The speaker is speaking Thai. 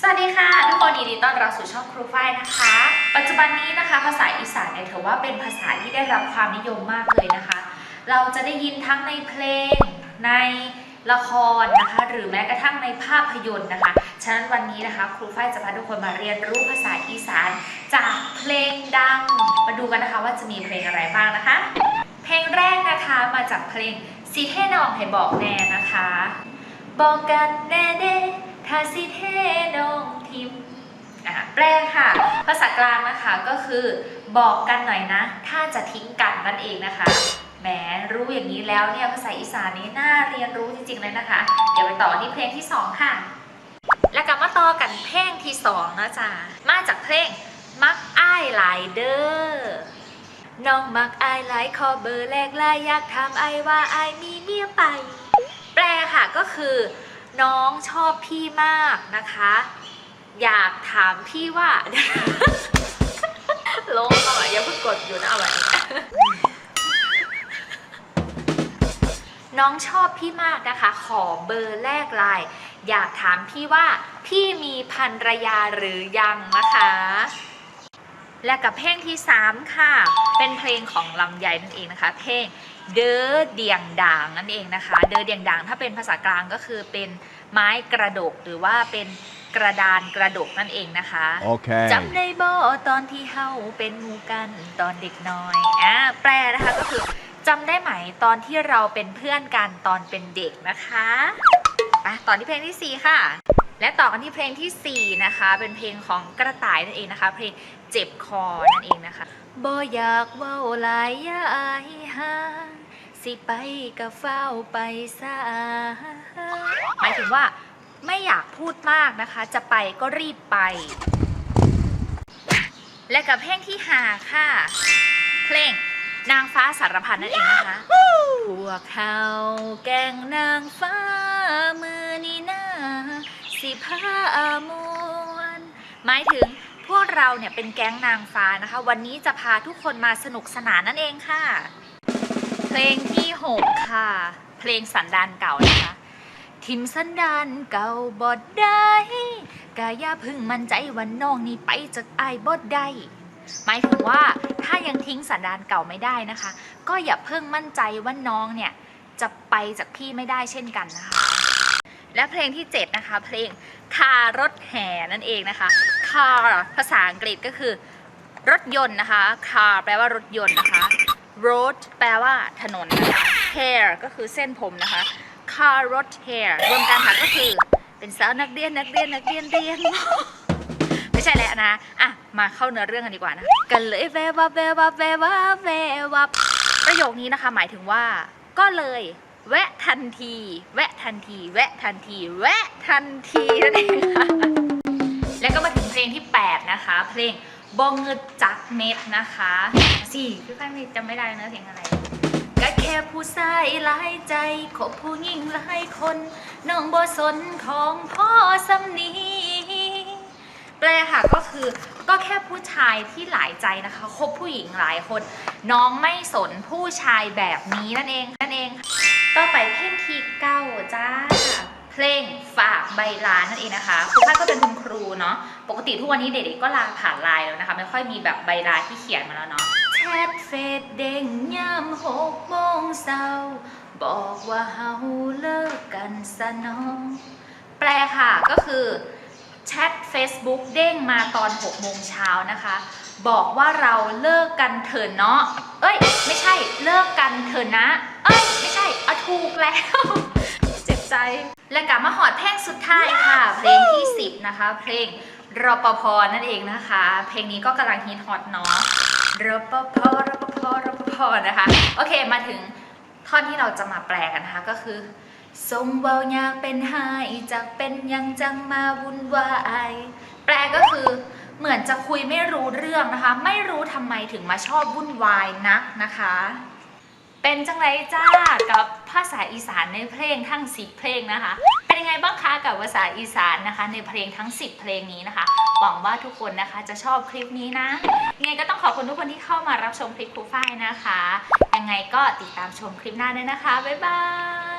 สวัสดีค่ะ ทุกคนยินดีต้อนรับสู่ช่องครูฝ้ายนะคะ ปัจจุบันนี้นะคะ ภาษาอีสานเนี่ยถือว่าเป็นภาษาที่ได้รับความนิยมมากเลยนะคะ เราจะได้ยินทั้งในเพลงในละครนะคะ หรือแม้กระทั่งในภาพยนตร์นะคะ ฉะนั้นวันนี้นะคะ ครูฝ้ายจะพาทุกคนมาเรียนรู้ภาษาอีสาน จากเพลงดัง มาดูกันนะคะว่าจะมีเพลงอะไรบ้างนะคะ เพลงแรกนะคะมาจากเพลงสีเทนองให้บอกแน่นะคะ บอกกันแน่เด้าสิเทน้องทิมแปลค่ะ ภาษากลางนะคะก็คือบอกกันหน่อยนะ ถ้าจะทิ้งกันนั่นเองนะคะแหมรู้อย่างนี้แล้วเนี่ยภาษาอีสานนี้น่าเรียนรู้จริงๆเลยนะคะ เดี๋ยวไปต่อที่เพลงที่สองค่ะ แล้วก็มาต่อกันเพลงที่สองนะจ๊ะมาจากเพลงมักอ้ายหลายเด้อน้องมักอายหลายขอเบอร์แรกลายอยากถามไอว่าไอมีเมียไป แปลค่ะก็คือ น้องชอบพี่มากนะคะ อยากถามพี่ว่า ลงเอาไว้อย่าเพิ่งกดอยู่นะเอาไว้น้องชอบพี่มากนะคะ ขอเบอร์แรกไลน์อยากถามพี่ว่าพี่มีภรรยาหรือยังนะคะ และกับเพลงที่ 3 ค่ะ เป็นเพลงของลำไยนั่นเองนะคะ เพลงเดอเดียงด่างนั่นเองนะคะ เดอเดียงด่างถ้าเป็นภาษากลางก็คือเป็นไม้กระดกหรือว่าเป็นกระดานกระดกนั่นเองนะคะ Okay. จำได้บ่ตอนที่เฮาเป็นหมูกันตอนเด็กน้อยอ่าแปลนะคะก็คือจำได้ไหมตอนที่เราเป็นเพื่อนกันตอนเป็นเด็กนะคะ ไปต่อที่เพลงที่ 4 ค่ะ และต่อกันที่เพลงทีสี่ 4 นะคะ เป็นเพลงของกระต่ายนั่นเองนะคะ เพลงเจ็บคอนั่นเองนะคะบ่อยากเว้าหลายอยาอายหาสิไปกับเฝ้าไปซาหมายถึงว่าไม่อยากพูดมากนะคะ จะไปก็รีบไป และกับเพลงที่หาค่ะ เพลงนางฟ้าสารพันนั่นเองนะคะ พวกเขาแกงนางฟ้ามือนีนา สิพามวนหมายถึงพวกเราเนี่ยเป็นแก๊งนางฟ้านะคะ วันนี้จะพาทุกคนมาสนุกสนานนั่นเองค่ะ เพลงที่6ค่ะ เพลงสันดานเก่านะคะ ทิมสันดานเก่าบดได้กะย่าพึ่งมั่นใจว่าน้องนี่ไปจากไอ้ายบดได้หมายถึงว่าถ้ายังทิ้งสันดานเก่าไม่ได้นะคะ ก็อย่าเพิ่งมั่นใจว่าน้องเนี่ยจะไปจากพี่ไม่ได้เช่นกันนะคะ และเพลงที่ 7 นะคะ เพลงคารถแห่นั่นเองนะคะ car ภาษาอังกฤษก็คือ รถยนต์นะคะ car แปลว่ารถยนต์นะคะ road แปลว่าถนนนะคะ hair ก็คือเส้นผมนะคะ car รถ hair รวมกันค่ะก็คือเป็นสาวนักเรียนนักเรียนนักเรียนเรียนไม่ใช่แล้วนะอะมาเข้าเนื้อเรื่องกันดีกว่านะ กันเลยแวววับแวววับแวววับแวววับประโยคนี้นะคะ หมายถึงว่าก็เลย แวะทันที แวะทันที แวะทันที แวะทันทีนั่นเองค่ะ แล้วก็มาถึงเพลงที่ 8 นะคะ เพลงบงเงึดจักเม็ดนะคะสี่พี่ฝ้ายไม่จำไม่ได้เนื้อเพลงอะไรก็แค่ผู้ชายหลายใจคบผู้หญิงหลายคนน้องบ่สนของพ่อสำนีแปลค่ะก็คือก็แค่ผู้ชายที่หลายใจนะคะคบผู้หญิงหลายคน น้องไม่สนผู้ชายแบบนี้นั่นเองนั่นเอง ต่อไปเพลงที่เก้าจ้า เพลงฝากใบลานนั่นเองนะคะครูพัดก็เป็นคุณครูเนาะปกติทุกวันนี้เด็กๆก็ลาผ่านไลน์แล้วนะคะ ไม่ค่อยมีแบบใบลาที่เขียนมาแล้วเนาะแชทเฟซเด้งยามหกโมงเช้าบอกว่าเฮาเลิกกันซะเนาะแปลค่ะก็คือแชท Facebook เด้งมาตอน6โมงเช้านะคะ บอกว่าเราเลิกกันเถอะเนาะ เอ้ย ไม่ใช่เลิกกันเถอะนะ อ้ยไม่ใช่เอาถูกแล้ว เจ็บใจ และกลับมาหอดเพลงสุดท้ายค่ะ เพลงที่ 10 นะคะ เพลงรปภนั่นเองนะคะ เพลงนี้ก็กำลังฮิตฮอตเนาะรปภรปภรปภนะคะ โอเคมาถึงท่อนที่เราจะมาแปลกันนะคะก็คือสมเวาอยากเป็นหายจากเป็นยังจังมาวุ่นวายแปลก็คือเหมือนจะคุยไม่รู้เรื่องนะคะ ไม่รู้ทำไมถึงมาชอบวุ่นวายนักนะคะ เป็นจังไรจ้ากับภาษาอีสานในเพลงทั้ง10เพลงนะคะ เป็นยังไงบ้างคะกับภาษาอีสานนะคะ ในเพลงทั้ง 10 เพลงนี้นะคะหวังว่าทุกคนนะคะจะชอบคลิปนี้นะยังไงก็ต้องขอบคุณทุกคนที่เข้ามารับชมคลิปครูฝ้ายนะคะยังไงก็ติดตามชมคลิปหน้าด้วยนะคะบ๊ายบาย